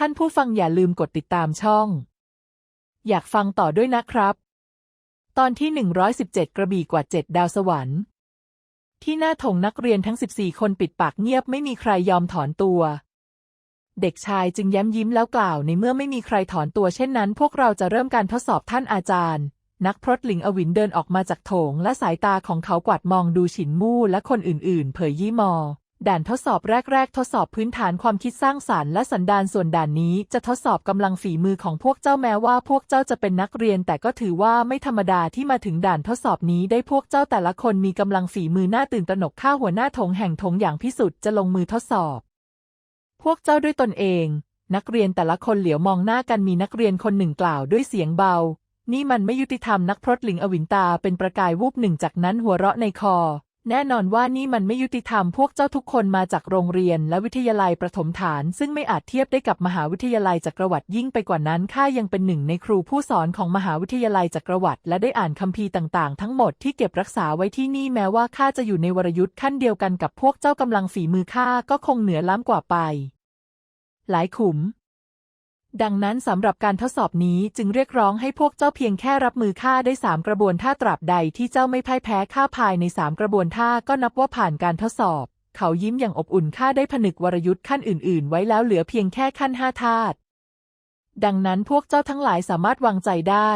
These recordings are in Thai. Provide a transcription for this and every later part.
ท่านผู้ฟังอย่าลืมกดติดตามช่อง อยากฟังต่อด้วยนะครับ ตอนที่ 117 กระบี่กว่า 7 ดาวสวรรค์ ที่หน้าถงนักเรียนทั้ง 14 คนปิดปากเงียบไม่มีใครยอมถอนตัว เด็กชายจึงย้มยิ้มแล้วกล่าวในเมื่อไม่มีใครถอนตัวเช่นนั้น พวกเราจะเริ่มการทดสอบท่านอาจารย์ นักพรตหลิงอวินเดินออกมาจากโถงและสายตาของเขากวาดมองดูฉินมู่และคนอื่นๆ เผยยี่มอ ด่านทดสอบแรก ๆ ทดสอบพื้นฐานความคิดสร้างสารรค์และสันดานส่วนด่านนี้จะทดสอบกำลังฝีมือของพวกเจ้าแม้ว่าพวกเจ้าจะเป็นนักเรียน แต่ก็ถือว่าไม่ธรรมดาที่มาถึงด่านทดสอบนี้ได้พวกเจ้าแต่ละคนมีกำลังฝีมือน่าตื่นตระหนกข้าหัวหน้าถงแห่งถงอย่างพิสุทธิ์จะลงมือทดสอบ พวกเจ้าด้วยตนเอง นักเรียนแต่ละคนเหลียวมองหน้ากันมีนักเรียนคนหนึ่งกล่าวด้วยเสียงเบา นี่มันไม่ยุติธรรมนักพรตหลิงอวินตาเป็นประกายวูบหนึ่งจากนั้นหัวเราะในคอ แน่นอนว่านี่มันไม่ยุติธรรมพวกเจ้าทุกคนมาจากโรงเรียนและวิทยาลัยประถมฐาน ซึ่งไม่อาจเทียบได้กับมหาวิทยาลัยจักรวรรดิยิ่งไปกว่านั้นข้ายังเป็นหนึ่งในครูผู้สอนของมหาวิทยาลัยจักรวรรดิและได้อ่านคัมภีร์ต่างๆ ทั้งหมดที่เก็บรักษาไว้ที่นี่แม้ว่าข้าจะอยู่ในวรยุทธ์ขั้นเดียวกันกับพวกเจ้ากำลังฝีมือข้าก็คงเหนือล้ำกว่าไป หลายขุม ดังนั้นสำหรับการทดสอบนี้จึงเรียกร้องให้พวกเจ้าเพียงแค่รับมือข้าได้สามกระบวนท่าตราบใดที่เจ้าไม่พ่ายแพ้ข้าภายในสามกระบวนท่าก็นับว่าผ่านการทดสอบ เขายิ้มอย่างอบอุ่นข้าได้ผนึกวรยุทธ์ขั้นอื่น ๆ ไว้แล้วเหลือเพียงแค่ขั้นห้าธาตุดังนั้นพวกเจ้าทั้งหลายสามารถวางใจได้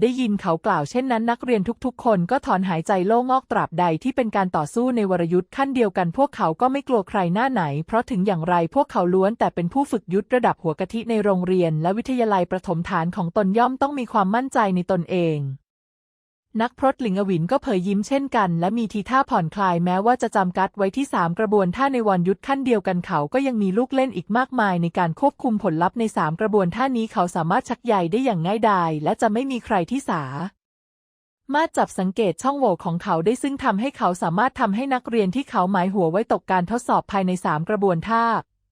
ได้ยินเขากล่าวเช่นนั้นนักเรียนทุกๆ คนก็ถอนหายใจโล่งอกตราบใดที่เป็นการต่อสู้ในวรยุทธ์ขั้นเดียวกันพวกเขาก็ไม่กลัวใครหน้าไหน เพราะถึงอย่างไรพวกเขาล้วนแต่เป็นผู้ฝึกยุทธระดับหัวกะทิในโรงเรียน และวิทยาลัยประถมฐานของตนย่อมต้องมีความมั่นใจในตนเอง นักพรตหลิงอวินก็เผยยิ้มเช่นกัน และมีทีท่าผ่อนคลายแม้ว่าจะจำกัดไว้ที่ 3 กระบวนท่าในวันยุทธขั้นเดียวกันเขาก็ยังมีลูกเล่นอีกมากมายในการควบคุมผลลัพธ์ใน 3 กระบวนท่านี้เขาสามารถชักใยได้อย่างง่ายดายและจะไม่มีใครที่สามารถจับสังเกตช่องโหว่ของเขาได้ซึ่งทำให้เขาสามารถทำให้นักเรียนที่เขาหมายหัวไว้ตกการทดสอบภายใน 3 กระบวนท่า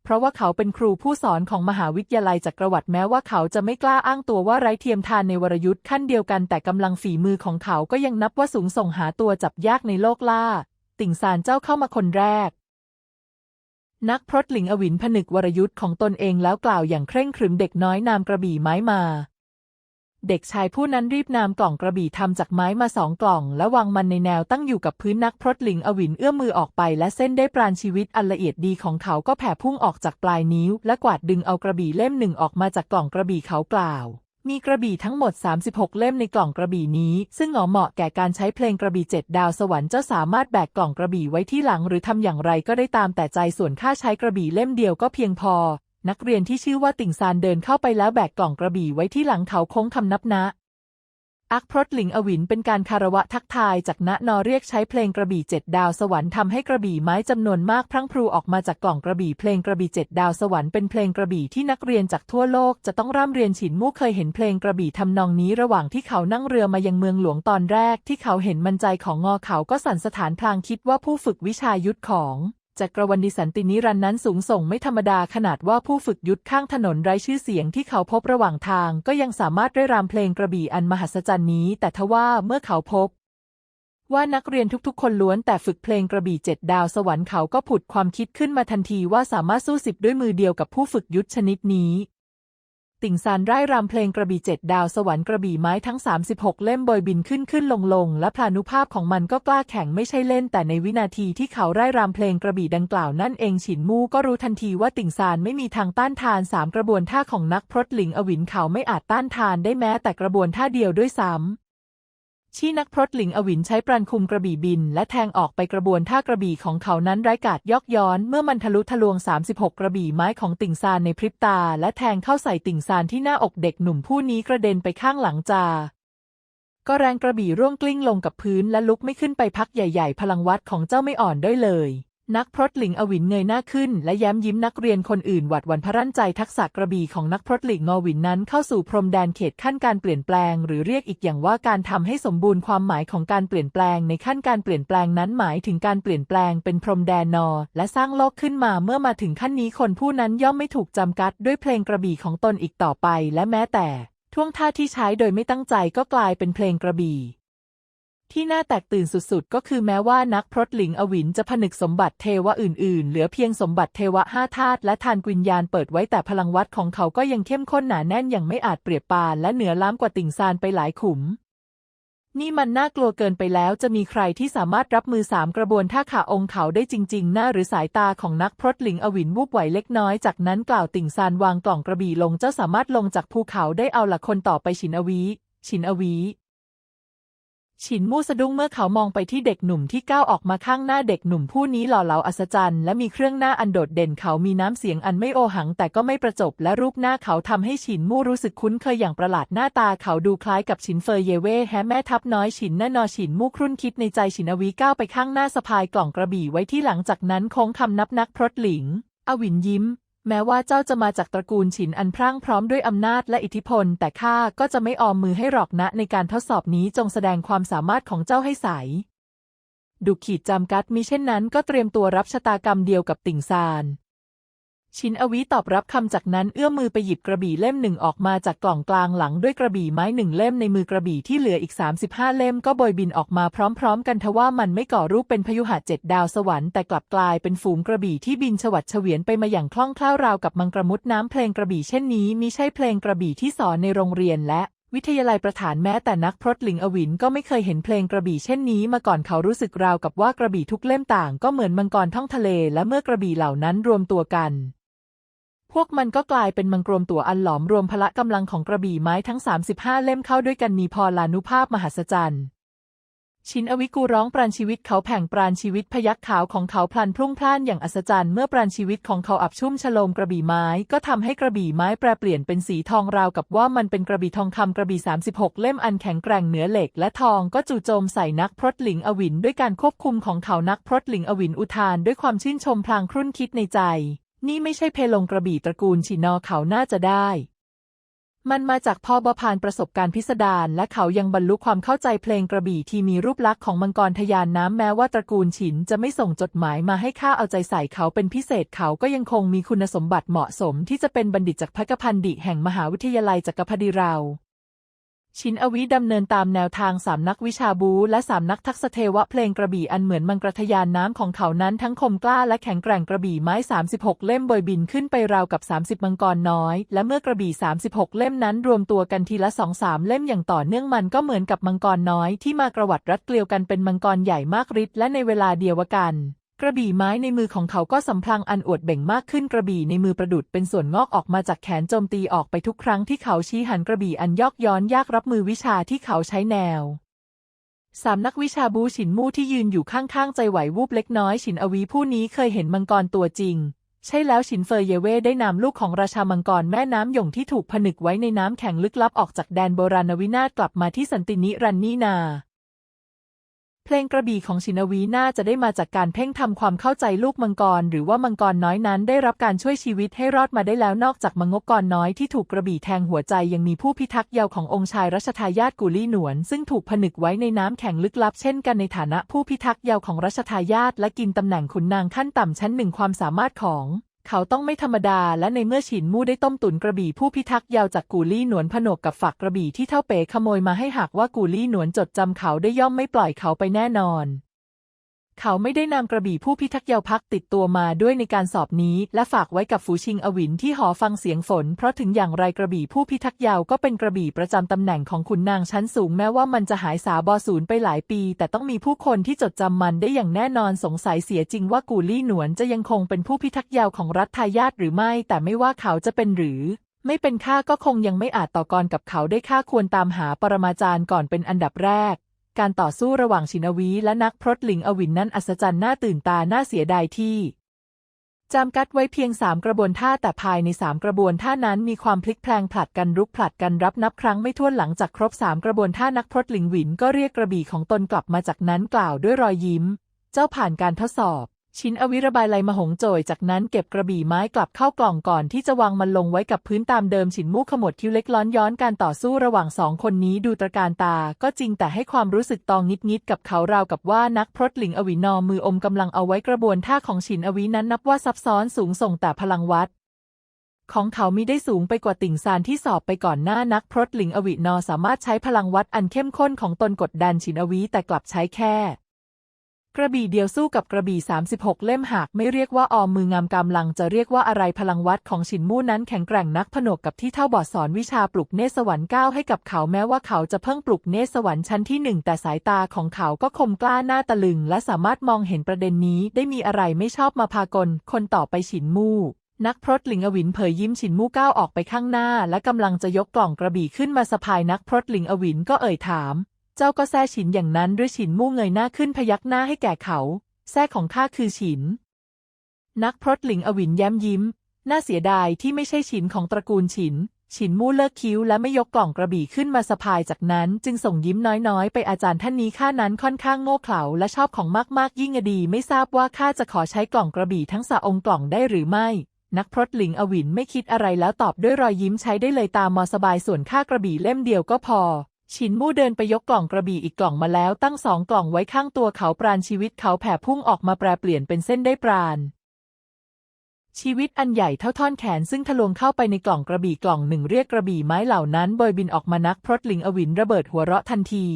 เพราะว่าเขาเป็นครูผู้สอนของมหาวิทยาลัยจักรวรรดิแม้ว่าเขาจะไม่กล้าอ้างตัวว่าไร้เทียมทานในวรยุทธ์ขั้นเดียวกันแต่กำลังฝีมือของเขาก็ยังนับว่าสูงส่งหาตัวจับยากในโลกล่า ติ่งซานเจ้าเข้ามาคนแรก นักพรตหลิงอวินผนึกวรยุทธ์ของตนเองแล้วกล่าวอย่างเคร่งครึมเด็กน้อยนามกระบี่ไม้มา เด็กชายผู้นั้นรีบนำกล่องกระบี่ทำจากไม้มาสองกล่อง และวางมันในแนวตั้งอยู่กับพื้นนักพรตหลิงอวินเอื้อมมือออกไป และเส้นได้ปราณชีวิตอันละเอียดดีของเขาก็แผ่พุ่งออกจากปลายนิ้ว และกวาดดึงเอากระบี่เล่มหนึ่งออกมาจากกล่องกระบี่เขากล่าว มีกระบี่ทั้งหมด 36 เล่มในกล่องกระบี่นี้ ซึ่งเหมาะเหมาะแก่การใช้เพลงกระบี่เจ็ดดาวสวรรค์เจ้าสามารถแบกกล่องกระบี่ไว้ที่หลัง หรือทำอย่างไรก็ได้ตามแต่ใจส่วนค่าใช้กระบี่เล่มเดียวก็เพียงพอ นักเรียนที่ชื่อว่าติ่งซานเดินเข้าไปแล้วแบกกล่องกระบี่ไว้ที่หลังเขาโค้งคำนับนะ อักพรตหลิงอวินเป็นการคารวะทักทายจากณนอเรียกใช้เพลงกระบี่เจ็ดดาวสวรรค์ทำให้กระบี่ไม้จำนวนมากพรั่งพรูออกมาจากกล่องกระบี่เพลงกระบี่เจ็ดดาวสวรรค์เป็นเพลงกระบี่ที่นักเรียนจากทั่วโลกจะต้องร่ำเรียนฉินมู่เคยเห็นเพลงกระบี่ทำนองนี้ระหว่างที่เขานั่งเรือมายังเมืองหลวงตอนแรกที่เขาเห็นมันใจของงอเขาก็สั่นสถานพลางคิดว่าผู้ฝึกวิชายุทธของ จักรวรรดิสันตินิรันนั้นสูงส่งไม่ธรรมดาขนาดว่าผู้ฝึกยุทธข้างถนนไร้ชื่อเสียงที่เขาพบระหว่างทาง ก็ยังสามารถได้รำเพลงกระบี่อันมหัศจรรย์นี้ แต่ทว่าเมื่อเขาพบ ว่านักเรียนทุกๆ คนล้วนแต่ฝึกเพลงกระบี่เจ็ดดาวสวรรค์เขาก็ผุดความคิดขึ้นมาทันทีว่าสามารถสู้สิบด้วยมือเดียวกับผู้ฝึกยุทธชนิดนี้ ติ่งซานไร่รำเพลงกระบี่เจ็ดดาวสวรรค์กระบี่ไม้ทั้ง 36 เล่มบอยบินขึ้นขึ้นลงลงและพลานุภาพของมันก็กล้าแข็งไม่ใช่เล่น แต่ในวินาทีที่เขาไร่รำเพลงกระบี่ดังกล่าวนั่นเองฉินมู่ก็รู้ทันทีว่าติ่งซานไม่มีทางต้านทานสามกระบวนท่าของนักพรตหลิงอวินเขาไม่อาจต้านทานได้แม้แต่กระบวนท่าเดียวด้วยซ้ำ ชี้นักพรตหลิงอวินใช้ปรันคุมกระบี่บิน และแทงออกไปกระบวนท่ากระบี่ของเขานั้นไร้กาดยอกย้อน เมื่อมันทะลุทะลวง 36 กระบี่ไม้ของติ่งซานในพริบตา และแทงเข้าใส่ติ่งซานที่หน้าอกเด็กหนุ่มผู้นี้กระเด็นไปข้างหลังจาก็แรงกระบี่ร่วงกลิ้งลงกับพื้นและลุกไม่ขึ้นไปพักใหญ่ ๆ พลังวัดของเจ้าไม่อ่อนด้วยเลย นักพรตหลิงอวินเงยหน้าขึ้น และแย้มยิ้มนักเรียนคนอื่นหวัดหวันพรั่นใจทักษะกระบี่ของนักพรตหลิงอวินนั้นเข้าสู่พรมแดนเขตขั้นการเปลี่ยนแปลง หรือเรียกอีกอย่างว่าการทำให้สมบูรณ์ความหมายของการเปลี่ยนแปลงในขั้นการเปลี่ยนแปลงนั้นหมายถึงการเปลี่ยนแปลงเป็นพรมแดนนอ และสร้างโลกขึ้นมาเมื่อมาถึงขั้นนี้คนผู้นั้นย่อมไม่ถูกจำกัดด้วยเพลงกระบี่ของตนอีกต่อไป และแม้แต่ท่วงท่าที่ใช้โดยไม่ตั้งใจก็กลายเป็นเพลงกระบี่ ที่น่าแตกตื่นสุดๆ ก็คือแม้ว่านักพรตหลิงอวินจะผนึกสมบัติเทวะอื่นๆ เหลือเพียงสมบัติเทวะห้าธาตุและทานวิญญาณเปิดไว้แต่พลังวัดของเขาก็ยังเข้มข้นหนาแน่นอย่างไม่อาจเปรียบปานและเหนือล้ำกว่าติ่งซานไปหลายขุม นี่มันน่ากลัวเกินไปแล้วจะมีใครที่สามารถรับมือสามกระบวนท่าขาองค์เขาได้จริง ๆ หน้าหรือสายตาของนักพรตหลิงอวินวูบไหวเล็กน้อยจากนั้นกล่าวติ่งซานวางกล่องกระบี่ลงเจ้าสามารถลงจากภูเขาได้เอาหละคนต่อไปฉินอวีฉินอวี ฉินมู่สะดุ้งเมื่อเขามองไปที่เด็กหนุ่มที่ก้าวออกมาข้างหน้าเด็กหนุ่มผู้นี้หล่อเหลาอัศจรรย์และมีเครื่องหน้าอันโดดเด่นเขามีน้ำเสียงอันไม่โอหังแต่ก็ไม่ประจบและรูปหน้าเขาทำให้ฉินมู่รู้สึกคุ้นเคยอย่างประหลาดหน้าตาเขาดูคล้ายกับฉินเฟยเยเว่แฮแม่ทัพน้อยฉินแน่นอฉินมู่ครุ่นคิดในใจฉินอวีก้าวไปข้างหน้าสะพายกล่องกระบี่ไว้ที่หลังจากนั้นโค้งคำนับนักพรตหลิงอวินยิ้ม แม้ว่าเจ้าจะมาจากตระกูลฉินอันพรั่งพร้อมด้วยอำนาจและอิทธิพล แต่ข้าก็จะไม่ออมมือให้หรอกนะในการทดสอบนี้จงแสดงความสามารถของเจ้าให้ใส ดุขีดจำกัดมิเช่นนั้นก็เตรียมตัวรับชะตากรรมเดียวกับติ่งซาน ชินอวิตอบรับคำจากนั้นเอื้อมมือไปหยิบกระบี่เล่มหนึ่งออกมาจากกล่องกลางหลังด้วยกระบี่ไม้หนึ่งเล่มในมือกระบี่ที่เหลืออีก 35 เล่มก็โบยบินออกมาพร้อมๆ กันทว่ามันไม่ก่อรูปเป็นพยุหะเจ็ดดาวสวรรค์แต่กลับกลายเป็นฝูงกระบี่ที่บินฉวัดเฉวียนไปมาอย่างคล่องแคล่วราวกับมังกรมุดน้ำเพลงกระบี่เช่นนี้มิใช่เพลงกระบี่ที่สอนในโรงเรียนและวิทยาลัยประถานแม้แต่นักพรตหลิงอวินก็ไม่เคยเห็นเพลงกระบี่เช่นนี้มาก่อนเขารู้สึกราวกับว่ากระบี่ทุกเล่มต่าง ก็เหมือนมังกรท่องทะเลและเมื่อกระบี่เหล่านั้นรวมตัวกัน พวกมันก็กลายเป็นมังกรมตัวอันหลอมรวมพละกำลังของกระบี่ไม้ทั้ง 35 เล่มเข้าด้วยกันมีพอลานุภาพมหัศจรรย์ ชินอวิกูร้องปราณชีวิตเขาแผงปราณชีวิตพยักขาวของเขาพลันพรุ่งพล่านอย่างอัศจรรย์เมื่อปราณชีวิตของเขาอับชุ่มชโลมกระบี่ไม้ก็ทำให้กระบี่ไม้แปรเปลี่ยนเป็นสีทองราวกับว่ามันเป็นกระบี่ทองคำกระบี่ 36 เล่มอันแข็งแกร่งเหนือเหล็กและทองก็จู่โจมใส่นักพรตหลิงอวินด้วยการควบคุมของเขานักพรตหลิงอวินอุทานด้วยความชื่นชมพลางครุ่นคิดในใจ นี่ไม่ใช่เพลงกระบี่ตระกูลชินอเขาน่าจะได้ มันมาจากพ่อบพานประสบการณ์พิสดารและเขายังบรรลุความเข้าใจเพลงกระบี่ที่มีรูปลักษณ์ของมังกรทยานน้ำแม้ว่าตระกูลฉินจะไม่ส่งจดหมายมาให้ข้าเอาใจใส่เขาเป็นพิเศษเขาก็ยังคงมีคุณสมบัติเหมาะสมที่จะเป็นบัณฑิตจากพระกพันดิแห่งมหาวิทยาลัยจักรพรรดิเรา ชินอวิดำเนินตามแนวทางสามนักวิชาบูและสามนักทักษะเทวะเพลงกระบี่อันเหมือนมังกรทยานน้ำของเขานั้นทั้งคมกล้าและแข็งแกร่งกระบี่ไม้ 36 เล่มบอยบินขึ้นไปราวกับ 30 มังกรน้อย และเมื่อกระบี่ 36 เล่มนั้นรวมตัวกันทีละสองสามเล่มอย่างต่อเนื่องมันก็เหมือนกับมังกรน้อยที่มากระวัดรัดเกลียวกันเป็นมังกรใหญ่มากฤทธิ์และในเวลาเดียวกัน กระบี่ไม้ในมือของเขาก็สำพลังอันอวดเบ่งมากขึ้นกระบี่ในมือประดุดเป็นส่วนงอกออกมาจากแขนโจมตีออกไปทุกครั้งที่เขาชี้หันกระบี่อันยอกย้อนยากรับมือวิชาที่เขาใช้แนวสามนักวิชาบูฉินมู่ที่ยืนอยู่ข้างๆ ใจไหววูบเล็กน้อยฉินอวีผู้นี้เคยเห็นมังกรตัวจริง ใช่แล้วฉินเฟยเยเว่ได้นำลูกของราชามังกรแม่น้ำหยงที่ถูกผนึกไว้ในน้ำแข็งลึกลับออกจากแดนโบราณวินาศกลับมาที่สันตินิรันนีนา เพลงกระบี่ของชินวีน่าจะได้มาจากการเพ่งทำความเข้าใจลูกมังกร หรือว่ามังกรน้อยนั้นได้รับการช่วยชีวิตให้รอดมาได้แล้วนอกจากมังกรน้อยที่ถูกกระบี่แทงหัวใจยังมีผู้พิทักษ์เยาว์ขององค์ชายรัชทายาทกุลี่หนวน ซึ่งถูกผนึกไว้ในน้ำแข็งลึกลับเช่นกันในฐานะผู้พิทักษ์เยาว์ของรัชทายาทและกินตำแหน่งขุนนางขั้นต่ำชั้นหนึ่งความสามารถของ เขาต้องไม่ธรรมดาและในเมื่อฉินมู่ได้ต้มตุ๋นกระบี่ผู้พิทักษ์ยาวจากกูลี่หนวนผนวกกับฝักกระบี่ที่เท่าเป๋ขโมยมาให้หากว่ากูลี่หนวนจดจำเขาได้ย่อมไม่ปล่อยเขาไปแน่นอน เขาไม่ได้นำกระบี่ผู้พิทักษ์เยาวพักติดตัวมาด้วยในการสอบนี้ และฝากไว้กับฝูชิงอวินที่หอฟังเสียงฝน เพราะถึงอย่างไรกระบี่ผู้พิทักษ์เยาวก็เป็นกระบี่ประจำตำแหน่งของขุนนางชั้นสูงแม้ว่ามันจะหายสาบอสูญไปหลายปี แต่ต้องมีผู้คนที่จดจำมันได้อย่างแน่นอนสงสัยเสียจริงว่ากูลี่หนวนจะยังคงเป็นผู้พิทักษ์เยาวของรัฐทายาทหรือไม่ แต่ไม่ว่าเขาจะเป็นหรือไม่เป็นข้าก็คงยังไม่อาจต่อกรกับเขาได้ข้าควรตามหาปรมาจารย์ก่อนเป็นอันดับแรก การต่อสู้ระหว่างชินวีและนักพรตหลิงอวินนั้นอัศจรรย์น่าตื่นตาน่าเสียดายที่จำกัดไว้เพียงสามกระบวนท่าแต่ภายในสามกระบวนท่านั้นมีความพลิกแพลงผลัดกันรุกผลัดกันรับนับครั้งไม่ถ้วนหลังจากครบสามกระบวนท่านักพรตหลิงหวินก็เรียกกระบี่ของตนกลับมาจากนั้นกล่าวด้วยรอยยิ้ม เจ้าผ่านการทดสอบ ชินอวิระบายไลมหงโจยจากนั้นเก็บกระบี่ไม้กลับเข้ากล่องก่อนที่จะวางมันลงไว้กับพื้นตามเดิมฉินมู่ขมวดคิ้วเล็กล้อนย้อนการต่อสู้ระหว่างสองคนนี้ดูตระการตา ก็จริงแต่ให้ความรู้สึกตองงิดงิดๆกับเขาราวกับว่านักพรตหลิงอวินอมืออมกำลังเอาไว้กระบวนท่าของฉินอวินั้นนับว่าซับซ้อนสูงส่งแต่พลังวัดของเขามิได้สูงไปกว่าติ่งซานที่สอบไปก่อนหน้านักพรตหลิงอวินอสามารถใช้พลังวัดอันเข้มข้นของตนกดดันฉินอวีแต่กลับใช้แค่ กระบี่เดียวสู้กับกระบี่ 36 เล่มหากไม่เรียกว่าออมมืองามกำลังจะเรียกว่าอะไรพลังวัดของฉินมู่นั้นแข็งแกร่งนักผนวกกับที่เท่าบอดสอนวิชาปลุกเนสวรรค์ก้าวให้กับเขาแม้ว่าเขาจะเพิ่งปลุกเนสวรรค์ชั้นที่หนึ่งแต่สายตาของเขาก็คมกล้าหน้าตะลึง และสามารถมองเห็นประเด็นนี้ได้มีอะไรไม่ชอบมาพากลคนต่อไปฉินมู่นักพรตหลิงอวินเผยยิ้มฉินมู่ก้าวออกไปข้างหน้า และกำลังจะยกกล่องกระบี่ขึ้นมาสะพายนักพรตหลิงอวินก็เอ่ยถาม เจ้าก็แซ่ฉินอย่างนั้นหรือฉินมู่เงยหน้าขึ้นพยักหน้าให้แก่เขา แซ่ของข้าคือฉิน นักพรตหลิงอวินแย้มยิ้ม น่าเสียดายที่ไม่ใช่ฉินของตระกูลฉิน ฉินมู่เลิกคิ้วและไม่ยกกล่องกระบี่ขึ้นมาสะพายจากนั้น จึงส่งยิ้มน้อยๆ ไปอาจารย์ท่านนี้ข้านั้นค่อนข้างโง่เขลาและชอบของมากๆยิ่งอดี ไม่ทราบว่าข้าจะขอใช้กล่องกระบี่ทั้งสะองกล่องได้หรือไม่นักพรตหลิงอวินไม่คิดอะไรแล้วตอบด้วยรอยยิ้มใช้ได้เลยตามมอสบายส่วนค่ากระบี่เล่มเดียวก็พอ ฉินมู่เดินไปยกกล่องกระบี่อีกกล่องมาแล้วตั้งสองกล่องไว้ข้างตัวเขาปราณชีวิตเขาแผ่พุ่งออกมาแปรเปลี่ยนเป็นเส้นได้ปราณชีวิตอันใหญ่เท่าท่อนแขนซึ่งทะลวงเข้าไปในกล่องกระบี่กล่องหนึ่งเรียกกระบี่ไม้เหล่านั้นโบยบินออกมานักพรตหลิงอวินระเบิดหัวเราะทันที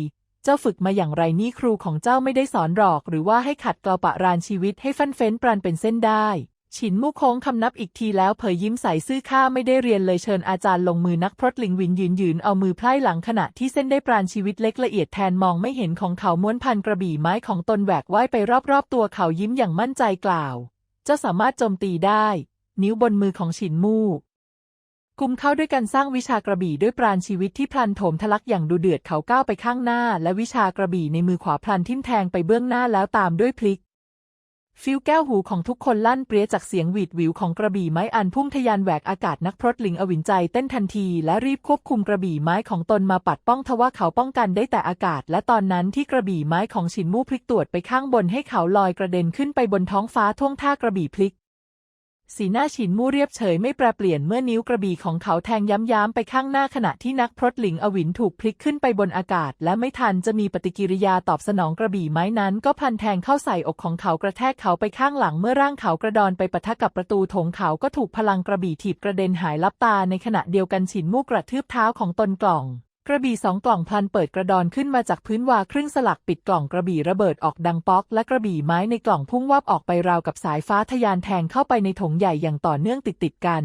เจ้าฝึกมาอย่างไรนี่ครูของเจ้าไม่ได้สอนหรอก หรือว่าให้ขัดเกลาปะรานชีวิตให้ฟันเฟ้นปรานเป็นเส้นได้ ฉินมู่โค้งคำนับอีกทีแล้วเผยยิ้มใส่ซื่อข้าไม่ได้เรียนเลยเชิญอาจารย์ลงมือนักพรตหลิงวินยืนยืนเอามือไพร่หลังขณะที่เส้นได้ปราณชีวิตเล็กละเอียดแทนมองไม่เห็นของเขาม้วนพันกระบี่ไม้ของตนแหวกว่ายไปรอบๆ ตัวเขายิ้มอย่างมั่นใจกล่าวจ้าสามารถโจมตีได้ นิ้วบนมือของฉินมู่กุมเข้าด้วยการสร้างวิชากระบี่ด้วยปราณชีวิตที่พลันโถมทะลักอย่างดูเดือดเขาก้าวไปข้างหน้า และวิชากระบี่ในมือขวาพลันทิ่มแทงไปเบื้องหน้าแล้วตามด้วยพลิก ฟิวแก้วหูของทุกคนลั่นเปรี้ยจากเสียงหวีดหวิวของกระบี่ไม้อันพุ่งทะยานแหวกอากาศนักพรตหลิงอวินใจเต้นทันที และรีบควบคุมกระบี่ไม้ของตนมาปัดป้องทว่าเขาป้องกันได้แต่อากาศ และตอนนั้นที่กระบี่ไม้ของฉินมู่พลิกตรวจไปข้างบนให้เขาลอยกระเด็นขึ้นไปบนท้องฟ้าท่วงท่ากระบี่พลิก สีหน้าฉินมู่เรียบเฉยไม่แปรเปลี่ยนเมื่อนิ้วกระบี่ของเขาแทงย้ำๆไปข้างหน้าขณะที่นักพรตหลิงอวินถูกพลิกขึ้นไปบนอากาศ และไม่ทันจะมีปฏิกิริยาตอบสนองกระบี่ไม้นั้น ก็พันแทงเข้าใส่อกของเขากระแทกเขาไปข้างหลังเมื่อร่างเขากระดอนไปปะทะกับประตูโถงเขาก็ถูกพลังกระบี่ถีบกระเด็นหายลับตาในขณะเดียวกันฉินมู่กระทืบเท้าของตนกล่อง กระบี่สองกล่องพลันเปิดกระดอนขึ้นมาจากพื้นวาครึ่งสลักปิดกล่องกระบี่ระเบิดออกดังป๊อก และกระบี่ไม้ในกล่องพุ่งวับออกไปราวกับสายฟ้าทะยานแทงเข้าไปในถงใหญ่อย่างต่อเนื่องติดติดกัน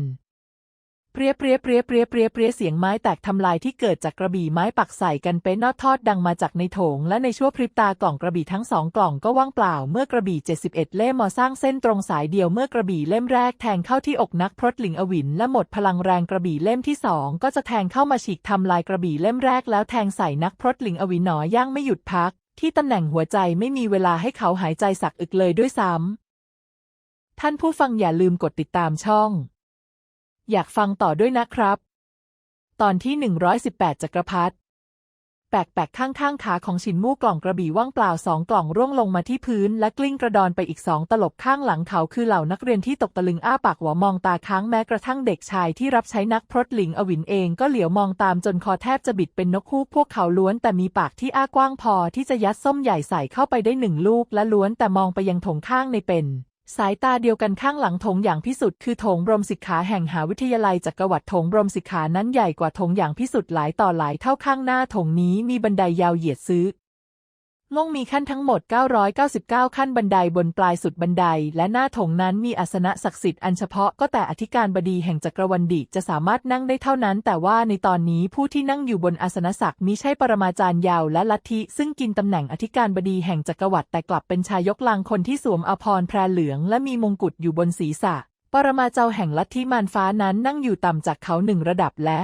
เปรียเปรียเปรียเปรียเปรียเปรียเสียงไม้แตกทำลายที่เกิดจากกระบี่ไม้ปักใส่กันเป็นนอดทอดดังมาจากในโถง และในชั่วพริบตากล่องกระบี่ทั้งสองกล่องก็ว่างเปล่า เมื่อกระบี่ 71 เล่มมาสร้างเส้นตรงสายเดียวเมื่อกระบี่เล่มแรกแทงเข้าที่อกนักพรตหลิงอวินและหมดพลังแรงกระบี่เล่มที่สองก็จะแทงเข้ามาฉีกทำลายกระบี่เล่มแรกแล้วแทงใส่นักพรตหลิงอวินหนอย่างไม่หยุดพัก ที่ตำแหน่งหัวใจไม่มีเวลาให้เขาหายใจสักอึกเลยด้วยซ้ำท่านผู้ฟังอย่าลืมกดติดตามช่อง อยากฟังต่อด้วยนะครับ ตอนที่ 118 จักรพรรดิแปลกๆข้างๆขาของฉินมู่กล่องกระบี่ว่างเปล่าสองกล่องร่วงลงมาที่พื้น และกลิ้งกระดอนไปอีกสองตลบข้างหลังเขาคือเหล่านักเรียนที่ตกตะลึงอ้าปากหัวมองตาค้างแม้กระทั่งเด็กชายที่รับใช้นักพรตหลิงอวินเองก็เหลียวมองตามจนคอแทบจะบิดเป็นนกฮูกพวกเขาล้วนแต่มีปากที่อ้ากว้างพอที่จะยัดส้มใหญ่ใส่เข้าไปได้หนึ่งลูกและล้วนแต่มองไปยังถงข้างในเป็น สายตาเดียวกันข้างหลังธงอย่างพิสุทธิ์คือธงบรมศิกขาแห่งหาวิทยาลัยจักรวรรดิธงบรมศิกขานั้นใหญ่กว่าธงอย่างพิสุทธิ์หลายต่อหลายเท่าข้างหน้าธงนี้มีบันไดยาวเหยียดซื้อ ล่งมีขั้นทั้งหมด 999 ขั้นบันไดบนปลายสุดบันได และหน้าถงนั้นมีอาสนะศักดิ์สิทธิ์อันเฉพาะก็แต่อธิการบดีแห่งจักรวรรดิจะสามารถนั่งได้เท่านั้น แต่ว่าในตอนนี้ผู้ที่นั่งอยู่บนอาสนะศักดิ์มิใช่ปรมาจารย์ยาวและลัทธิ ซึ่งกินตำแหน่งอธิการบดีแห่งจักรวรรดิแต่กลับเป็นชายกลางคนที่สวมอภรณ์แพรเหลือง และมีมงกุฎอยู่บนศีรษะ ปรมาเจ้าแห่งลัทธิมารฟ้านั้นนั่งอยู่ต่ำจากเขาหนึ่งระดับและ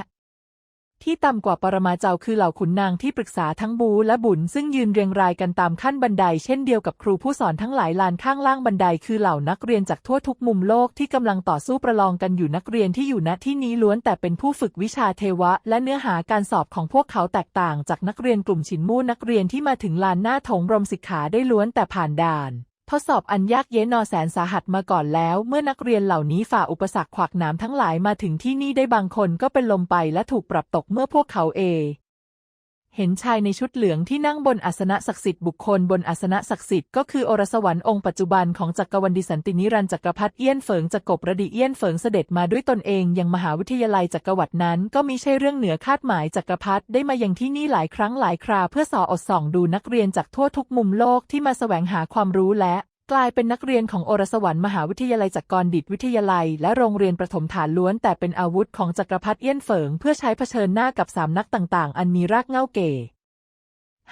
ที่ต่ำกว่าปรมาเจ้าคือเหล่าขุนนางที่ปรึกษาทั้งบูและบุญซึ่งยืนเรียงรายกันตามขั้นบันไดเช่นเดียวกับครูผู้สอนทั้งหลายลานข้างล่างบันไดคือเหล่านักเรียนจากทั่วทุกมุมโลกที่กำลังต่อสู้ประลองกันอยู่นักเรียนที่อยู่ณที่นี้ล้วนแต่เป็นผู้ฝึกวิชาเทวะ และเนื้อหาการสอบของพวกเขาแตกต่างจากนักเรียนกลุ่มฉินมู่นักเรียนที่มาถึงลานหน้าถงรมศิกขาได้ล้วนแต่ผ่านด่าน ทดสอบอันยากเย็นนอแสนสาหัสมาก่อนแล้ว เมื่อนักเรียนเหล่านี้ฝ่าอุปสรรคขวากหนามทั้งหลายมาถึงที่นี่ได้บางคนก็เป็นลมไปและถูกปรับตกเมื่อพวกเขาเอ เห็นชายในชุดเหลืองที่นั่งบนอาสนะศักดิ์สิทธิ์บุคคลบนอาสนะศักดิ์สิทธิ์ก็คือโอรสวรรค์องค์ปัจจุบันของจักรวรรดิสันตินิรันจักรพรรดิเอี้ยนเฟิงจักรบระดิเอี้ยนเฟิงเสด็จมาด้วยตนเองยังมหาวิทยาลัยจักรวรรดินั้นก็มิใช่เรื่องเหนือคาดหมายจักรพรรดิได้มายังที่นี่หลายครั้งหลายคราเพื่อสออดส่องดูนักเรียนจากทั่วทุกมุมโลกที่มาแสวงหาความรู้และ กลายเป็นนักเรียนของโอรสวรรค์มหาวิทยาลัยจักรดิตวิทยาลัย และโรงเรียนประถมฐานล้วน แต่เป็นอาวุธของจักรพรรดิเอี้ยนเฟิงเพื่อใช้เผชิญหน้ากับสามนักต่างๆ อันมีรากเง้าเก๋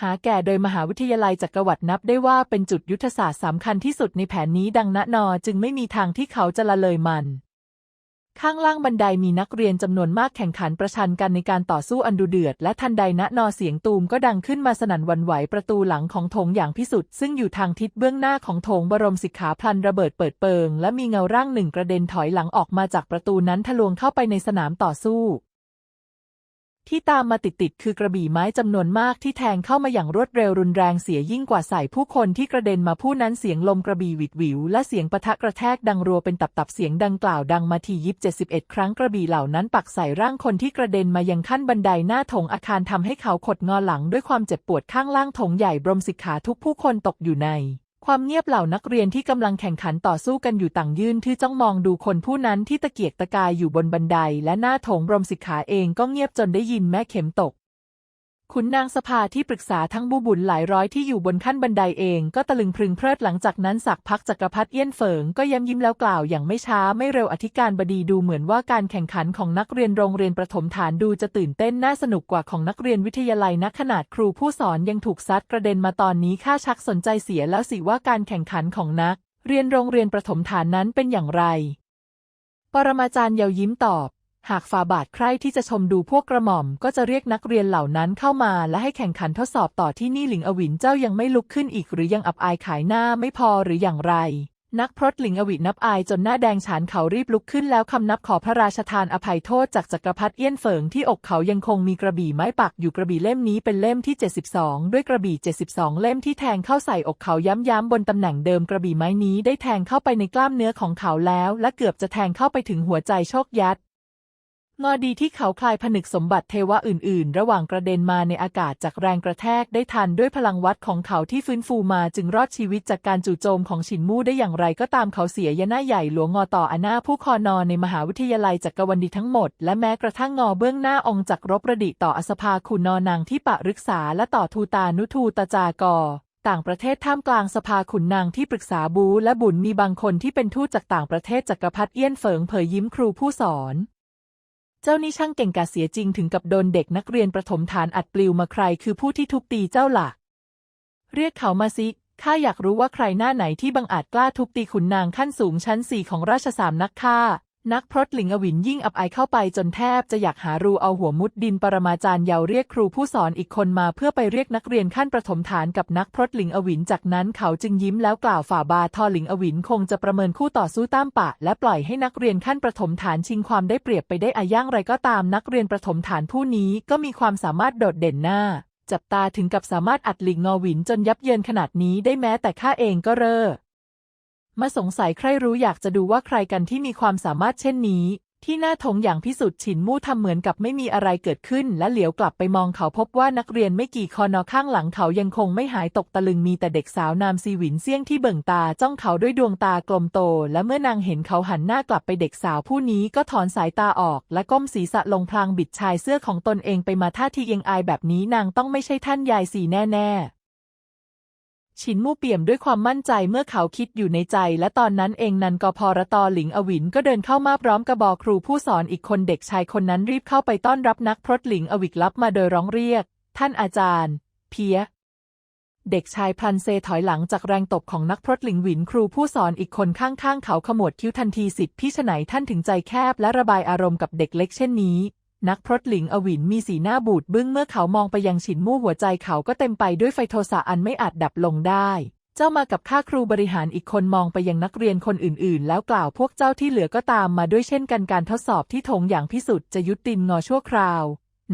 หาแก่โดยมหาวิทยาลัยจักรวรรดินับได้ว่าเป็นจุดยุทธศาสตร์สำคัญที่สุดในแผนนี้ดังนั้นนอจึงไม่มีทางที่เขาจะละเลยมัน ข้างล่างบันไดมีนักเรียนจำนวนมากแข่งขันประชันกันในการต่อสู้อันดุเดือด และทันใดณนอเสียงตูมก็ดังขึ้นมาสนั่นวันไหวประตูหลังของโถงอย่างพิสุทธิ์ซึ่งอยู่ทางทิศเบื้องหน้าของโถงบรมสิกขาพลันระเบิดเปิดเปิง และมีเงาร่างหนึ่งกระเด็นถอยหลังออกมาจากประตูนั้นทะลวงเข้าไปในสนามต่อสู้ ที่ตามมาติดๆคือกระบี่ไม้จำนวนมากที่แทงเข้ามาอย่างรวดเร็วรุนแรงเสียยิ่งกว่าใส่ผู้คนที่กระเด็นมาผู้นั้นเสียงลมกระบี่หวิดหวิว และเสียงปะทะกระแทกดังรัวเป็นตับๆเสียงดังกล่าวดังมาทียิบ71ครั้งกระบี่เหล่านั้นปักใส่ร่างคนที่กระเด็นมายังขั้นบันไดหน้าถงอาคารทำให้เขาขดงอหลังด้วยความเจ็บปวดข้างล่างถงใหญ่บรมสิกขาทุกผู้คนตกอยู่ใน ความเงียบเหล่านักเรียนที่กำลังแข่งขันต่อสู้กันอยู่ต่างยื่นที่จ้องมองดูคนผู้นั้นที่ตะเกียกตะกายอยู่บนบันไดและหน้าโถงบรมสิกขาเองก็เงียบจนได้ยินแม่เข็มตก ขุนนางสภาที่ปรึกษาทั้งบูบุญหลายร้อยที่อยู่บนขั้นบันไดเองก็ตะลึงพรึงเพลิดหลังจากนั้นสักพักจักรพรรดิเอี้ยนเฟิงก็ย้ำยิ้มแล้วกล่าวอย่างไม่ช้าไม่เร็วอธิการบดีดูเหมือนว่าการแข่งขันของนักเรียนโรงเรียนประถมฐานดูจะตื่นเต้นน่าสนุกกว่าของนักเรียนวิทยาลัยนักขนาดครูผู้สอนยังถูกซัดกระเด็นมาตอนนี้ข้าชักสนใจเสียแล้วสิว่าการแข่งขันของนัก เรียนโรงเรียนประถมฐานนั้นเป็นอย่างไร ปรมาจารย์เยายิ้มตอบ หากฝ่าบาทใครที่จะชมดูพวกกระหม่อม ก็จะเรียกนักเรียนเหล่านั้นเข้ามาและให้แข่งขันทดสอบต่อที่นี่หลิงอวินเจ้ายังไม่ลุกขึ้นอีกหรือยังอับอายขายหน้าไม่พอหรืออย่างไร นักพรตหลิงอวินับอายจนหน้าแดงฉานเขารีบลุกขึ้นแล้วคำนับขอพระราชทานอภัยโทษจากจักรพรรดิเอี้ยนเฟิงที่อกเขายังคงมีกระบี่ไม้ปักอยู่กระบี่เล่มนี้เป็นเล่มที่ 72 ด้วยกระบี่ 72 เล่มที่แทงเข้าใส่อกเขาย้ำๆบนตำแหน่งเดิมกระบี่ไม้นี้ได้แทงเข้าไปในกล้ามเนื้อของเขาแล้ว และเกือบจะแทงเข้าไปถึงหัวใจโชคยัด งอดีที่เขาคลายผนึกสมบัติเทวะอื่น ๆ ระหว่างกระเด็นมาในอากาศจากแรงกระแทกได้ทันด้วยพลังวัดของเขาที่ฟื้นฟูมาจึงรอดชีวิตจากการจู่โจมของฉินมู่ได้อย่างไรก็ตามเขาเสียยะหน้าใหญ่หลวงงอต่ออาณาผู้คอนอในมหาวิทยาลัยจักรวรรดิทั้งหมด และแม้กระทั่งงอเบื้องหน้าองค์จักรบประดิต่ออสภาขุนนอนางที่ปะรึกษาและต่อทูตานุทูตจากอต่างประเทศท่ามกลางสภาขุนนางที่ปรึกษาบูและบุญมีบางคนที่เป็นทูตจากต่างประเทศจักรพรรดิเอี้ยนเฟิงเผยยิ้มครูผู้สอน เจ้านี่ช่างเก่งกาเสียจริงถึงกับโดนเด็กนักเรียนประถมฐานอัดปลิวมาใครคือผู้ที่ทุบตีเจ้าล่ะ เรียกเขามาสิข้าอยากรู้ว่าใครหน้าไหนที่บังอาจกล้าทุบตีขุนนางขั้นสูงชั้นสี่ของราชสามนักฆ่า นักพรตหลิงอวินยิ่งอับอายเข้าไปจนแทบจะอยากหารูเอาหัวมุดดินปรมาจารย์เยาเรียกครูผู้สอนอีกคนมาเพื่อไปเรียกนักเรียนขั้นประถมฐานกับนักพรตหลิงอวินจากนั้นเขาจึงยิ้มแล้วกล่าวฝ่าบาทอหลิงอวินคงจะประเมินคู่ต่อสู้ตามปะ และปล่อยให้นักเรียนขั้นประถมฐานชิงความได้เปรียบไปได้อาย่างไรก็ตามนักเรียนประถมฐานผู้นี้ก็มีความสามารถโดดเด่นหน้า จับตาถึงกับสามารถอัดหลิงงอวินจนยับเยินขนาดนี้ได้แม้แต่ข้าเองก็เร่อ มาสงสัยใครรู้อยากจะดูว่าใครกันที่มีความสามารถเช่นนี้ ที่หน้าถงอย่างพิสุทธิ์ฉินมู่ทำเหมือนกับไม่มีอะไรเกิดขึ้น และเหลียวกลับไปมองเขาพบว่านักเรียนไม่กี่คอนอข้างหลังเขายังคงไม่หายตกตะลึงมีแต่เด็กสาวนามซีหวินเซี่ยงที่เบิ่งตาจ้องเขาด้วยดวงตากลมโต และเมื่อนางเห็นเขาหันหน้ากลับไปเด็กสาวผู้นี้ก็ถอนสายตาออก และก้มศีรษะลงพลางบิดชายเสื้อของตนเองไปมาท่าทีเอียงอายแบบนี้นางต้องไม่ใช่ท่านยายสีแน่ๆ ฉินมู่เปี่ยมด้วยความมั่นใจเมื่อเขาคิดอยู่ในใจ และตอนนั้นเองนันกพรตอหลิงอวินก็เดินเข้ามาพร้อมกระบอกครูผู้สอนอีกคนเด็กชายคนนั้นรีบเข้าไปต้อนรับนักพรตหลิงอวิกลับมาโดยร้องเรียก ท่านอาจารย์ เพีย เด็กชายพลันเซถอยหลังจากแรงตบของนักพรตหลิงหวินครูผู้สอนอีกคนข้างๆ เขาขมวดคิ้วทันทีสิทธิ์พี่ฉไหนท่านถึงใจแคบและระบายอารมณ์กับเด็กเล็กเช่นนี้ นักพรตหลิงอวินมีสีหน้าบูดบึ้งเมื่อเขามองไปยังฉินมู่หัวใจเขาก็เต็มไปด้วยไฟโทสะอันไม่อาจดับลงได้ เจ้ามากับข้าครูบริหารอีกคนมองไปยังนักเรียนคนอื่นๆ แล้วกล่าวพวกเจ้าที่เหลือก็ตามมาด้วยเช่นกันการทดสอบที่ถงอย่างพิสุทธิ์จะยุตินงอชั่วคราว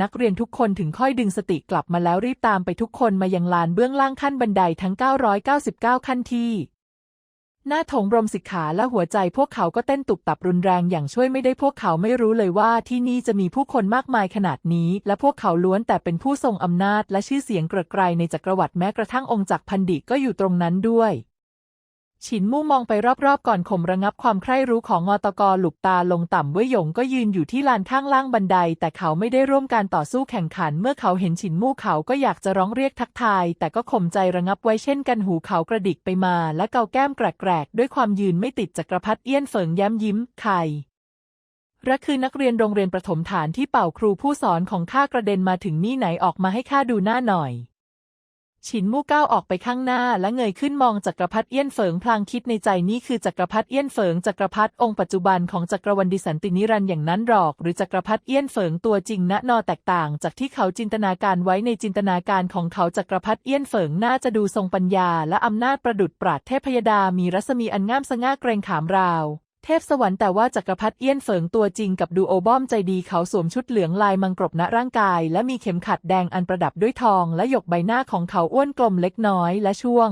นักเรียนทุกคนถึงค่อยดึงสติกลับมาแล้วรีบตามไปทุกคนมายังลานเบื้องล่างขั้นบันไดทั้ง 999 ขั้นที่ หน้าถงรมสิกขาและหัวใจพวกเขาก็เต้นตุบตับรุนแรงอย่างช่วยไม่ได้พวกเขาไม่รู้เลยว่าที่นี่จะมีผู้คนมากมายขนาดนี้ และพวกเขาล้วนแต่เป็นผู้ทรงอำนาจและชื่อเสียงเกรกไกรในจักรวรรดิแม้กระทั่งองค์จักรพันดิก็อยู่ตรงนั้นด้วย ฉินมู่มองไปรอบๆ ก่อนข่มระงับความใคร่รู้ของงอตกหลุบตาลงต่ำเว่ยหยงก็ยืนอยู่ที่ลานข้างล่างบันได แต่เขาไม่ได้ร่วมการต่อสู้แข่งขัน เมื่อเขาเห็นฉินมู่เขาก็อยากจะร้องเรียกทักทาย แต่ก็ข่มใจระงับไว้เช่นกันหูเขากระดิกไปมา และเกาแก้มแกรกๆ ด้วยความยืนไม่ติดจักรพรรดิเอี้ยนเฟิงย้มยิ้มใครและคือนักเรียนโรงเรียนประถมฐานที่เป่าครูผู้สอนของข้ากระเด็นมาถึงนี่ไหนออกมาให้ข้าดูหน้าหน่อย ฉินมู่ก้าวออกไปข้างหน้าและเงยขึ้นมองจักรพรรดิเอี้ยนเฟิงพลางคิดในใจนี่คือจักรพรรดิเอี้ยนเฟิงจักรพรรดิองค์ปัจจุบันของจักรวรรดิสันตินิรันด์อย่างนั้นหรอก หรือจักรพรรดิเอี้ยนเฟิงตัวจริงณนอแตกต่าง จากที่เขาจินตนาการไว้ในจินตนาการของเขาจักรพรรดิเอี้ยนเฟิงน่าจะดูทรงปัญญาและอำนาจประดุจปราดเทพยดามีรัศมีอันงามสง่าเกรงขามราว เทพสวรรค์แต่ว่าจักรพรรดิเอี้ยนเฟิงตัวจริงกับดูโอบอมใจดีเขาสวมชุดเหลืองลายมังกรบณร่างกาย และมีเข็มขัดแดงอันประดับด้วยทองและหยกใบหน้าของเขาอ้วนกลมเล็กน้อยและช่วง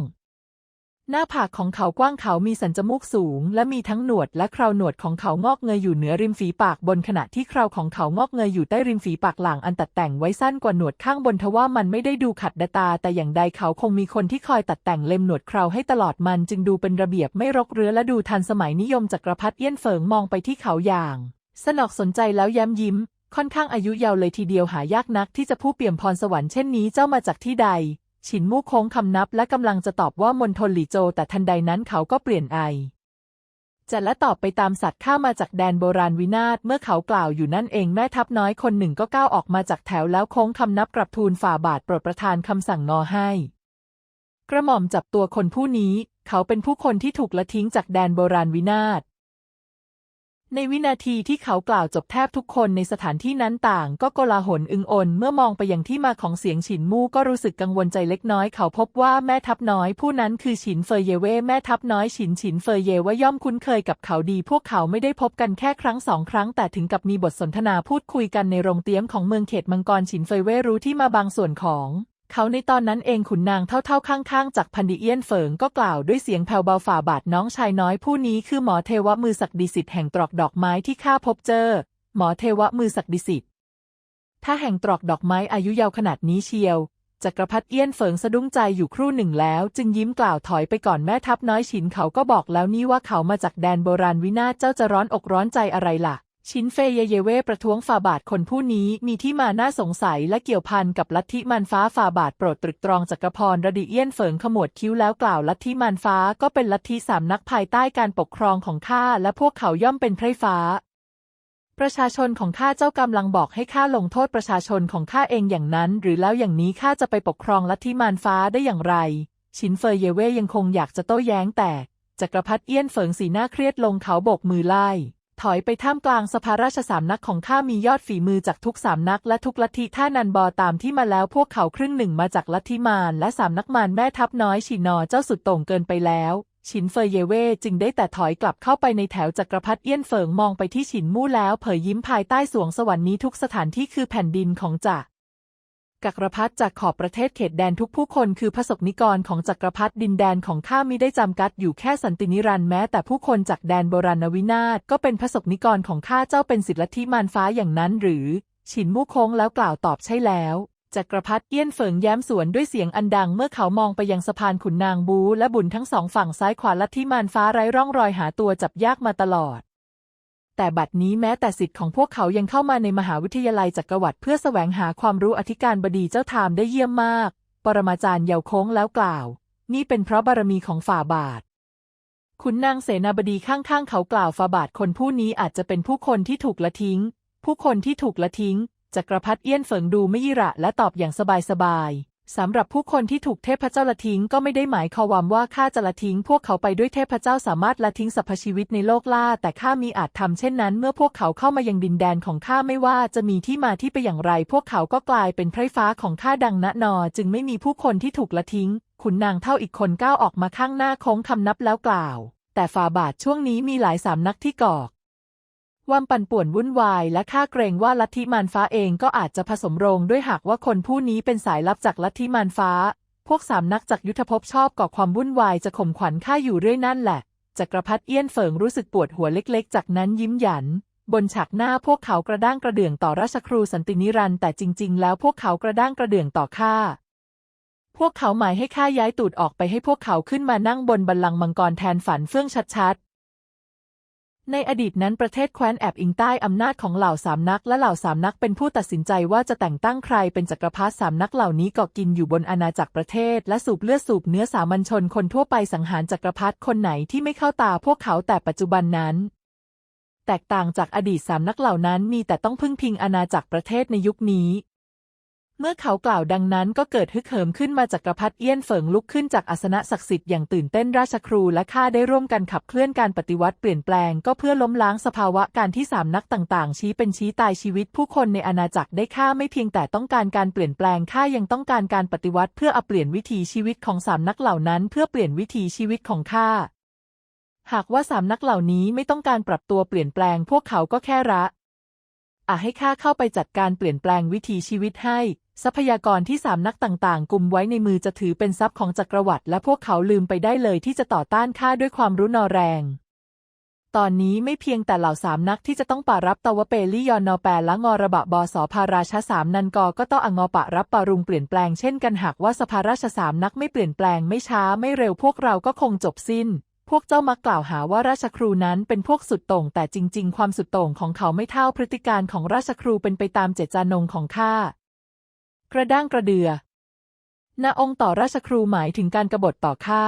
หน้าผากของเขากว้างเขามีสันจมูกสูง และมีทั้งหนวดและเคราหนวดของเขางอกเงยอยู่เหนือริมฝีปากบนขณะที่เคราของเขางอกเงยอยู่ใต้ริมฝีปากหลังอันตัดแต่งไว้สั้นกว่าหนวดข้างบนทว่ามันไม่ได้ดูขัดตา แต่อย่างใดเขาคงมีคนที่คอยตัดแต่งเล็มหนวดเคราให้ตลอดมันจึงดูเป็นระเบียบไม่รกเรื้อและดูทันสมัยนิยมจักรพรรดิเอี้ยนเฟิงมองไปที่เขาอย่าง สนอกสนใจแล้วย้มยิ้ม ค่อนข้างอายุเยาว์เลยทีเดียวหายากนักที่จะผู้เปี่ยมพรสวรรค์เช่นนี้เจ้ามาจากที่ใด ฉินมู่โค้งคำนับและกำลังจะตอบว่ามณฑลหลี่โจแต่ทันใดนั้นเขาก็เปลี่ยนไอจะและตอบไปตามสัตว์ข้ามาจากแดนโบราณวินาศเมื่อเขากล่าวอยู่นั่นเองแม่ทัพน้อยคนหนึ่งก็ก้าวออกมาจากแถวแล้วโค้งคำนับกลับทูลฝ่าบาทโปรดประทานคำสั่งงอให้ กระหม่อมจับตัวคนผู้นี้ เขาเป็นผู้คนที่ถูกละทิ้งจากแดนโบราณวินาศ ในวินาทีที่เขากล่าวจบแทบทุกคนในสถานที่นั้นต่าง ก็โกลาหลอึงอนเมื่อมองไปยังที่มาของเสียงฉินมู่ก็รู้สึกกังวลใจเล็กน้อย เขาพบว่าแม่ทัพน้อยผู้นั้นคือฉินเฟยเยเว่แม่ทัพน้อยฉินฉินเฟยเยว่าย่อมคุ้นเคยกับเขาดี พวกเขาไม่ได้พบกันแค่ครั้งสองครั้ง แต่ถึงกับมีบทสนทนาพูดคุยกันในโรงเตี้ยมของเมืองเขตมังกรฉินเฟยเว่รู้ที่มาบางส่วนของ เขาในตอนนั้นเองขุนนางเท่าๆข้างๆ จากพันดิเอียนเฟิงก็กล่าวด้วยเสียงแผ่วเบาฝ่าบาทน้องชายน้อยผู้นี้คือหมอเทวมือศักดิสิทธิ์แห่งตรอกดอกไม้ที่ข้าพบเจอ หมอเทวมือศักดิสิทธิ์ถ้าแห่งตรอกดอกไม้อายุยาวขนาดนี้เชียวจักรพรรดิเอี้ยนเฟิงสะดุ้งใจอยู่ครู่หนึ่งแล้ว จึงยิ้มกล่าวถอยไปก่อนแม่ทัพน้อยฉินเขาก็บอกแล้วนี่ว่าเขามาจากแดนโบราณวินาศเจ้าจะร้อนอกร้อนใจอะไรล่ะ ชินเฟยเยเว่ประท้วงฝ่าบาทคนผู้นี้มีที่มาน่าสงสัยและเกี่ยวพันกับลัทธิมันฟ้าฝ่าบาทโปรดตรึกตรองจักรพรระดิเอี้ยนเฟิงขมวดคิ้วแล้วกล่าวลัทธิมันฟ้าก็เป็นลัทธิสามนักภายใต้การปกครองของข้าและพวกเขาย่อมเป็นไพร่ฟ้า ประชาชนของข้าเจ้ากำลังบอกให้ข้าลงโทษประชาชนของข้าเองอย่างนั้น หรือแล้วอย่างนี้ข้าจะไปปกครองลัทธิมารฟ้าได้อย่างไร ชินเฟยเยเว่ยังคงอยากจะโต้แย้งแต่จักรพรรดิเอี้ยนเฟิงสีหน้าเครียดลงเขาโบกมือไล่ ถอยไปท่ามกลางสภาราชสามนักของข้ามียอดฝีมือจากทุกสามนักและทุกลัทธิท่านันบอตามที่มาแล้วพวกเขาครึ่งหนึ่งมาจากลัทธิมารและสามนักมารแม่ทัพน้อยชินอเจ้าสุดโต่งเกินไปแล้วฉินเฟยเยเว่จึงได้แต่ถอยกลับเข้าไปในแถวจักรพรรดิเอี้ยนเฟิงมองไปที่ฉินมู่แล้วเผยยิ้มภายใต้สวงสวรรค์นี้ทุกสถานที่คือแผ่นดินของจักร จักรพรรดิจากขอบประเทศเขตแดนทุกผู้คนคือพระสกนิกรของจักรพรรดิดินแดนของข้ามิได้จำกัดอยู่แค่สันตินิรันด์แม้แต่ผู้คนจากแดนโบราณวินาศก็เป็นพระสกนิกรของข้าเจ้าเป็นศิลธิมารฟ้าอย่างนั้นหรือ ฉินมู่โคงแล้วกล่าวตอบใช่แล้วจักรพรรดิเอี้ยนเฟิงแย้มสวนด้วยเสียงอันดังเมื่อเขามองไปยังสะพานขุนนางบูและบุญทั้งสองฝั่งซ้ายขวาลัทธิมารฟ้าไร้ร่องรอยหาตัวจับยากมาตลอด แต่บัดนี้แม้แต่สิทธิ์ของพวกเขายังเข้ามาในมหาวิทยาลัยจักรวรรดิเพื่อแสวงหาความรู้อธิการบดีเจ้าทามได้เยี่ยมมาก ปรมาจารย์เยาโค้งแล้วกล่าว นี่เป็นเพราะบารมีของฝ่าบาทขุนนางเสนาบดีข้างๆเขากล่าวฝ่าบาทคนผู้นี้อาจจะเป็นผู้คนที่ถูกละทิ้ง ผู้คนที่ถูกละทิ้งจักรพรรดิเอี้ยนเฟิงดูไม่ยี่ระและตอบอย่างสบายๆ สำหรับผู้คนที่ถูกเทพเจ้าละทิ้งก็ไม่ได้หมายความว่าข้าจะละทิ้ง พวกเขาไปด้วยเทพเจ้าสามารถละทิ้งสรรพชีวิตในโลกล่า แต่ข้ามีอาจทำเช่นนั้น เมื่อพวกเขาเข้ามายังดินแดนของข้าไม่ว่าจะมีที่มาที่ไปอย่างไร พวกเขาก็กลายเป็นไพร่ฟ้าของข้าดังนะนอ จึงไม่มีผู้คนที่ถูกละทิ้ง ขุนนางเท่าอีกคนก้าวออกมาข้างหน้าโค้งคำนับแล้วกล่าว แต่ฝ่าบาทช่วงนี้มีหลายสามนักที่ก่อ ความปั่นป่วนวุ่นวายและข้าเกรงว่าลัทธิมารฟ้าเองก็อาจจะผสมโรงด้วยหากว่าคนผู้นี้เป็นสายลับจากลัทธิมารฟ้า พวกสามนักจากยุทธภพชอบก่อความวุ่นวายจะข่มขวัญข้าอยู่เรื่อยนั่นแหละจักรพรรดิเอี้ยนเฟิงรู้สึกปวดหัวเล็กๆ จากนั้นยิ้มหยัน บนฉากหน้าพวกเขากระด้างกระเดื่องต่อราชครูสันตินิรันต์แต่จริง ๆ แล้วพวกเขากระด้างกระเดื่องต่อข้าพวกเขาหมายให้ข้าย้ายตูดออกไปให้พวกเขาขึ้นมานั่งบนบัลลังก์มังกรแทนฝันเฟื่องชัดๆ ในอดีตนั้นประเทศแคว้นแอบอิงใต้อำนาจของเหล่าสามนักและเหล่าสามนักเป็นผู้ตัดสินใจว่าจะแต่งตั้งใครเป็นจักรพรรดิสามนักเหล่านี้กาะกินอยู่บนอาณาจักรประเทศ และสูบเลือดสูบเนื้อสามัญชนคนทั่วไปสังหารจักรพรรดิคนไหนที่ไม่เข้าตาพวกเขาแต่ปัจจุบันนั้น แตกต่างจากอดีตสามนักเหล่านั้นมีแต่ต้องพึ่งพิงอาณาจักรประเทศในยุคนี้ เมื่อเขากล่าวดังนั้นก็เกิดฮึกเหิมขึ้นมาจักรพรรดิเอี้ยนเฟิงลุกขึ้นจากอาสนะศักดิ์สิทธิ์อย่างตื่นเต้นราชครูและข้าได้ร่วมกันขับเคลื่อนการปฏิวัติเปลี่ยนแปลงก็เพื่อล้มล้างสภาวะการที่สามนักต่างๆ ชี้เป็นชี้ตายชีวิตผู้คนในอาณาจักรได้ข้าไม่เพียงแต่ต้องการการเปลี่ยนแปลงข้ายังต้องการการปฏิวัติเพื่อเอาเปลี่ยนวิถีชีวิตของสามนักเหล่านั้น เพื่อเปลี่ยนวิถีชีวิตของข้าหากว่าสามนักเหล่านี้ไม่ต้องการปรับตัวเปลี่ยนแปลง พวกเขาก็แค่ละ อาให้ข้าเข้าไปจัดการเปลี่ยนแปลงวิถีชีวิตให้ ทรัพยากรที่สามนักต่างๆกลุ่มไว้ในมือจะถือเป็นทรัพย์ของจักรวรรดิและพวกเขาลืมไปได้เลยที่จะต่อต้านข้าด้วยความรู้นอแรงตอนนี้ไม่เพียงแต่เหล่าสามนักที่จะต้องปารับตะวะเปลี่ยอนนอแปลและงอระบะบอสอพาราชาสามนันกอก็ต้ององอปะรับปารุงเปลี่ยนแปลงเช่นกันหากว่าสภาราชสามนักไม่เปลี่ยนแปลงไม่ช้าไม่เร็วพวกเราก็คงจบสิ้น พวกเจ้ามักกล่าวหาว่าราชครูนั้นเป็นพวกสุดโต่ง แต่จริง ๆ ความสุดโต่งของเขาไม่เท่าพฤติการของราชครูเป็นไปตามเจตจานงของข้ากระด้างกระเดือนาองค์ต่อราชครูหมายถึงการกบฏต่อข้า